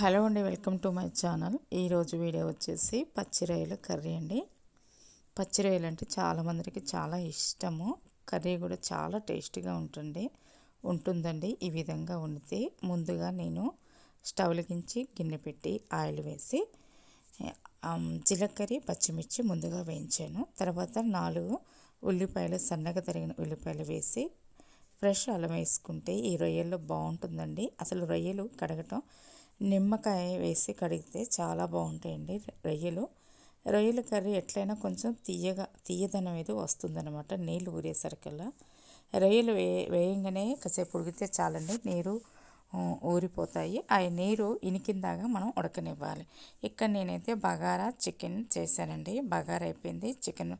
Hello అండి welcome to my channel. ఈరోజు video వచ్చేసి పచ్చిరొయ్యల కర్రీ అండి. పచ్చి రొయ్యలు అంటే చాలామందికి చాలా ఇష్టము. కర్రీ కూడా చాలా టేస్టీగా ఉంటుంది ఉంటుందండి. ఈ విధంగా వండితే ముందుగా నేను స్టవ్లకించి గిన్నె పెట్టి ఆయిల్ వేసి జీలకర్ర పచ్చిమిర్చి ముందుగా వేయించాను. తర్వాత నాలుగు ఉల్లిపాయలు సన్నగా తరిగిన ఉల్లిపాయలు వేసి ఫ్రెష్ అల్లం వేసుకుంటే ఈ రొయ్యల్లో బాగుంటుందండి. అసలు రొయ్యలు కడగటం నిమ్మకాయ వేసి కడిగితే చాలా బాగుంటాయండి రొయ్యలు. రొయ్యల కర్రీ ఎట్లయినా కొంచెం తీయగా తీయదనం ఏదో వస్తుందన్నమాట నీళ్ళు ఊరేసరికల్లా. రొయ్యలు వే వేయంగానే కాసేపు ఉడికితే చాలండి నీరు ఊరిపోతాయి. ఆ నీరు ఇనికిందాగా మనం ఉడకనివ్వాలి. ఇక్కడ నేనైతే బగారా చికెన్ చేశానండి. బగారా అయిపోయింది. చికెన్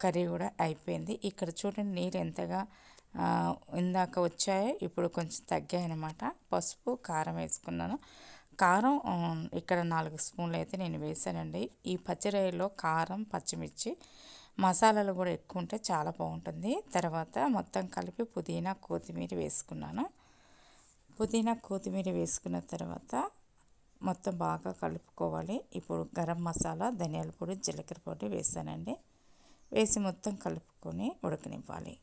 కర్రీ కూడా అయిపోయింది. ఇక్కడ చూడండి నీరు ఎంతగా ఇందాక వచ్చాయి ఇప్పుడు కొంచెం తగ్గాయి అనమాట పసుపు కారం వేసుకున్నాను. కారం ఇక్కడ నాలుగు స్పూన్లు అయితే నేను వేసానండి ఈ పచ్చిరొయ్యలో కారం పచ్చిమిర్చి మసాలాలు కూడా ఎక్కువ ఉంటే చాలా బాగుంటుంది. తర్వాత మొత్తం కలిపి పుదీనా కొత్తిమీర వేసుకున్నాను. పుదీనా కొత్తిమీర వేసుకున్న తర్వాత మొత్తం బాగా కలుపుకోవాలి. ఇప్పుడు గరం మసాలా ధనియాల పొడి జీలకర్ర పొడి వేసానండి వేసి మొత్తం కలుపుకొని ఉడకనివ్వాలి.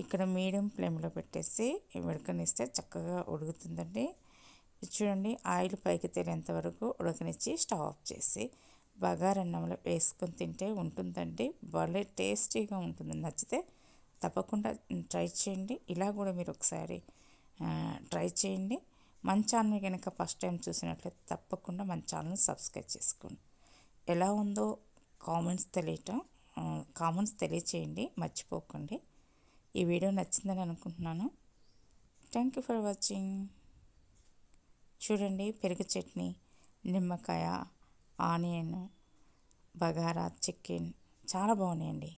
ఇక్కడ మీడియం ఫ్లేమ్లో పెట్టేసి ఉడకనిస్తే చక్కగా ఉడుకుతుందండి. చూడండి ఆయిల్ పైకి తేలేంత వరకు ఉడకనిచ్చి స్టవ్ ఆఫ్ చేసి బగారన్నంలో వేసుకొని తింటే ఉంటుందండి. భలే టేస్టీగా ఉంటుంది. నచ్చితే తప్పకుండా ట్రై చేయండి. ఇలా కూడా మీరు ఒకసారి ట్రై చేయండి. మన ఛానల్ కనుక ఫస్ట్ టైం చూసినట్లయితే తప్పకుండా మన ఛానల్ సబ్స్క్రైబ్ చేసుకోండి. ఎలా ఉందో కామెంట్స్ తెలియటం కామెంట్స్ తెలియచేయండి. మర్చిపోకండి. ఈ వీడియో నచ్చిందని అనుకుంటున్నాను. థ్యాంక్ యూ ఫర్ వాచింగ్ చూడండి పెరుగు చట్నీ నిమ్మకాయ ఆనియన్ బగారా చికెన్ చాలా బాగున్నాయండి.